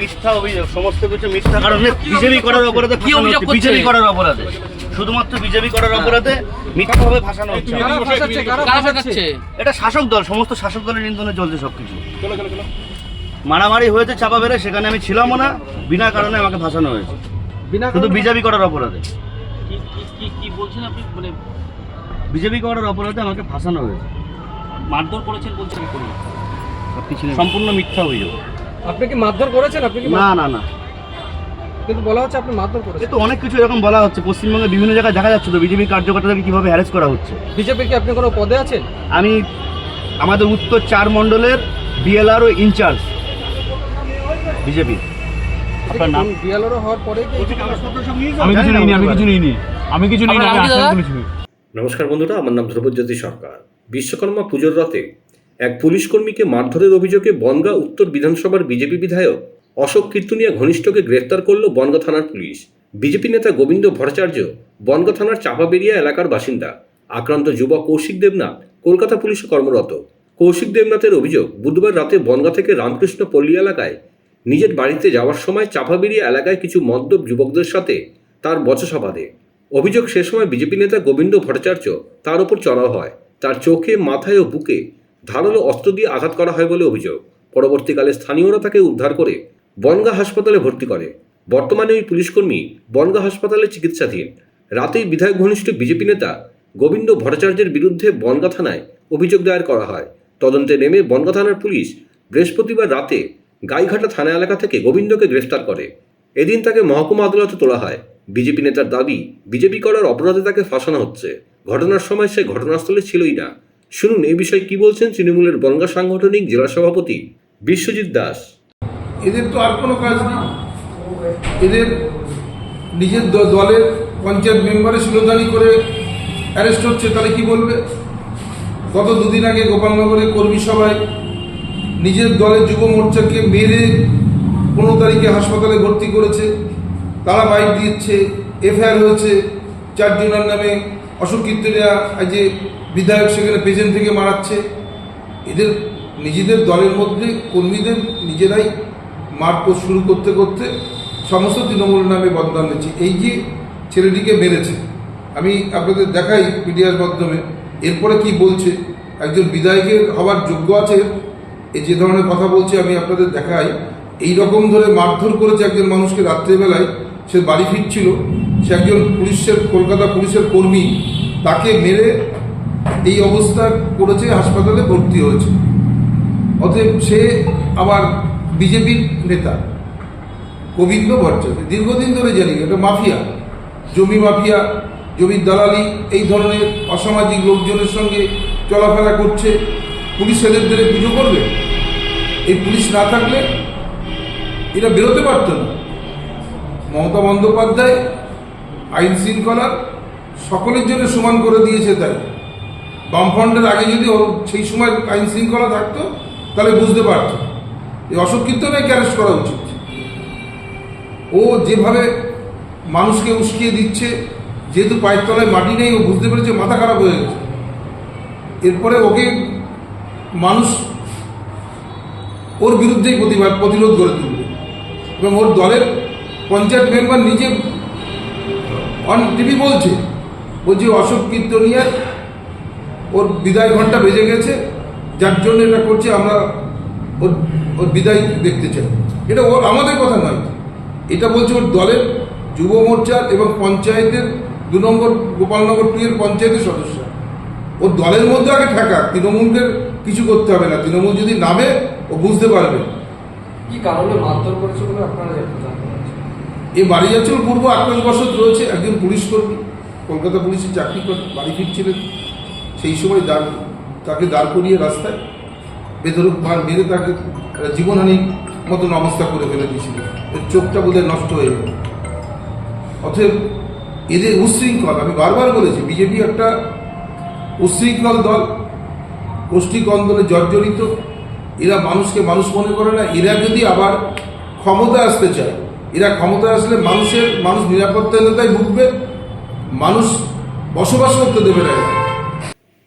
মিথ্যা অভিযোগ সমস্ত কিছু মিথ্যা। কারণে বিজেপি করার অপরাধে কি অভিযোগ বিজেপি করার অপরাধে। শুধুমাত্র বিজেপি করার অপরাধে মিথ্যাভাবে ভাসানো হচ্ছে। এটা শাসক দল সমস্ত শাসক দলের নিন্দনে চলছে সবকিছু। মারামারি হয়েছে চাপা বেড়ে সেখানে আমি ছিলামও না। বিনা কারণে আমাকে ভাসানো হয়েছে। শুধু বিজেপি করার অপরাধে। কি কি কি কি বলছেন আপনি? মানে বিজেপি করার অপরাধে আমাকে ফাঁসানো হয়েছে। মারধর করেছেন বলছেন সম্পূর্ণ মিথ্যা অভিযোগ। আপনি কি মারধর করেছেন? আপনি কি না না না। কিন্তু বলা হচ্ছে আপনি মারধর করেছেন। তো অনেক কিছু এরকম বলা হচ্ছে। পশ্চিমবঙ্গে বিভিন্ন জায়গায় দেখা যাচ্ছে তো বিজেপি কার্যকর্তাদেরকে কীভাবে হ্যারেস করা হচ্ছে। বিজেপির কি আপনি কোনো পদে আছেন? আমি আমাদের উত্তর চার মণ্ডলের বিএলআরও ইনচার্জ বিজেপি। আপনার নাম? বিয়ালোর হওয়ার পরে আমি কিছু নিইনি আমি কিছু নিইনি। আমি কিছু নিইনি। নমস্কার বন্ধুরা আমার নাম ধ্রুবজ্যোতি সরকার। বিশ্বকর্মা পুজোর রাতে এক পুলিশ কর্মীকে মারধরের অভিযোগে বনগাঁ উত্তর বিধানসভার বিজেপি বিধায়ক অশোক কীর্তনিয়া ঘনিষ্ঠকে গ্রেফতার করল বনগাঁ থানার পুলিশ। বিজেপি নেতা গোবিন্দ ভট্টাচার্য বনগাঁ থানার চাপাবেরিয়া এলাকার বাসিন্দা। আক্রান্ত যুবক কৌশিক দেবনাথ, কলকাতা পুলিশে কর্মরত। কৌশিক দেবনাথের অভিযোগ, বুধবার রাতে বনগাঁ থেকে রামকৃষ্ণ পল্লী এলাকায় নিজের বাড়িতে যাওয়ার সময় চাপাবেরিয়া এলাকায় কিছু মদ্যপ যুবকদের সাথে তার বচসা বাঁধে অভিযোগ সে সময় বিজেপি নেতা গোবিন্দ ভট্টাচার্য তার ওপর চড়াও হয়। তার চোখে, মাথায় ও বুকে ধারালো অস্ত্র দিয়ে আঘাত করা হয় বলে অভিযোগ। পরবর্তীকালে স্থানীয়রা তাকে উদ্ধার করে বনগাঁ হাসপাতালে ভর্তি করে। বর্তমানে ওই পুলিশকর্মী বনগাঁ হাসপাতালে চিকিৎসাধীন। রাতেই বিধায়ক ঘনিষ্ঠ বিজেপি নেতা গোবিন্দ ভট্টাচার্যের বিরুদ্ধে বনগা থানায় অভিযোগ দায়ের করা হয়। তদন্তে নেমে বনগা থানার পুলিশ বৃহস্পতিবার রাতে গাইঘাটা থানা এলাকা থেকে গোবিন্দকে গ্রেফতার করে। এদিন তাকে মহকুমা আদালতে তোলা হয়। বিজেপি নেতার দাবি, বিজেপি করার অপরাধে তাকে ফাঁসানো হচ্ছে। ঘটনার সময় সে ঘটনাস্থলে ছিলই না। শুনুন এই বিষয়ে কি বলছেন তৃণমূলের বনগা সাংগঠনিক জেলা সভাপতি বিশ্বজিৎ দাস। এদের তো আর কোনো কাজ না এদের নিজের দলের পঞ্চায়েত মেম্বারে শিলদানি করে অ্যারেস্ট হচ্ছে, তাহলে কি বলবে? গত দুদিন আগে গোপালনগরে কর্মী সভায় নিজের দলের যুব মোর্চাকে মেরে পনেরো তারিখে হাসপাতালে ভর্তি করেছে। তারা বাইক দিচ্ছে, এফআইআর হয়েছে চারজনের নামে অশোক কীর্তনিয়া যে বিধায়ক সেখানে পেছন থেকে মারাচ্ছে। এদের নিজেদের দলের মধ্যে কর্মীদের নিজেরাই মারপিট শুরু করতে করতে সমস্ত তৃণমূল নামে বদনাম নিচ্ছে এই যে ছেলেটিকে মেরেছে, আমি আপনাদের দেখাই মিডিয়ার মাধ্যমে, এরপরে কি বলছে, একজন বিধায়কের হওয়ার যোগ্য আছে? এই যে ধরনের কথা বলছে, আমি আপনাদের দেখাই। এই রকম ধরে মারধর করেছে একজন মানুষকে রাত্রেবেলায়, সে বাড়ি ফিরছিল, সে একজন পুলিশের, কলকাতা পুলিশের কর্মী, তাকে মেরে এই অবস্থা করেছে, হাসপাতালে ভর্তি হয়েছে। অতএব সে আবার বিজেপির নেতা, গোবিন্দ ভট্টাচার্য। দীর্ঘদিন ধরে জানি, এটা মাফিয়া, জমি মাফিয়া, জমির দালালি, এই ধরনের অসামাজিক লোকজনের সঙ্গে চলাফেরা করছে। পুলিশ এদের ধরে পুজো করবে? এই পুলিশ না থাকলে এরা বেরোতে পারত না। মমতা বন্দ্যোপাধ্যায়, আইন শৃঙ্খলা, সকলের জন্য সমান করে দিয়েছে তাই। বামফ্রন্টের আগে যদি সেই সময় আইন শৃঙ্খলা থাকতো, তাহলে বুঝতে পারত। এই অশোক কীর্তনে অ্যারেস্ট করা উচিত। ও যেভাবে মানুষকে উস্কিয়ে দিচ্ছে, যেহেতু পায়ের তলায় মাটি নেই, ও বুঝতে পেরেছে মাথা খারাপ হয়ে গেছে। এরপরে ওকে মানুষ ওর বিরুদ্ধেই প্রতিবাদ, প্রতিরোধ করে তুলবে। এবং ওর দলের পঞ্চায়েত মেম্বার নিজে অন টিভি বলছে বলছে অশোক কীর্তনিয়ার ওর বিদায় ঘণ্টা বেজে গেছে যার জন্য এটা করছে আমরা ওর ওর বিদায় দেখতে চাই। এটা ওর আমাদের কথা নয়। এটা বলছে ওর দলের যুব মোর্চার এবং পঞ্চায়েতের দু নম্বর গোপালনগর টু এর পঞ্চায়েতের সদস্য। ওর দলের মধ্যে আগে ঠেকা তৃণমূলদের কিছু করতে হবে না। তৃণমূল যদি নামে ও বুঝতে পারবে। কি কারণে মারধর করেছে বলে আপনারা? এই বাড়ি যাচ্ছে ওর পূর্ব আক্রোশ বছর রয়েছে একজন পুলিশ কর্মী। কলকাতা পুলিশের চাকরি করে বাড়ি ফিরছিলেন। সেই সময় দাঁড়, তাকে দাঁড় করিয়ে রাস্তায় বেধরক মার মেরে তাকে একটা জীবনহানির মতন অবস্থা করে ফেলে দিয়েছিল এর চোখটা বোধহয় নষ্ট হয়ে গেল অতএব এদের উশৃঙ্খল, আমি বারবার বলেছি, বিজেপি একটা উশৃঙ্খল দল, গোষ্ঠী কন্দলে জর্জরিত, এরা মানুষকে মানুষ মনে করে না, এরা যদি আবার ক্ষমতা আসতে চায়, এরা ক্ষমতা আসলে মানুষের, মানুষ নিরাপত্তাহীনতায় ভুগবে, মানুষ বসবাস করতে দেবে না।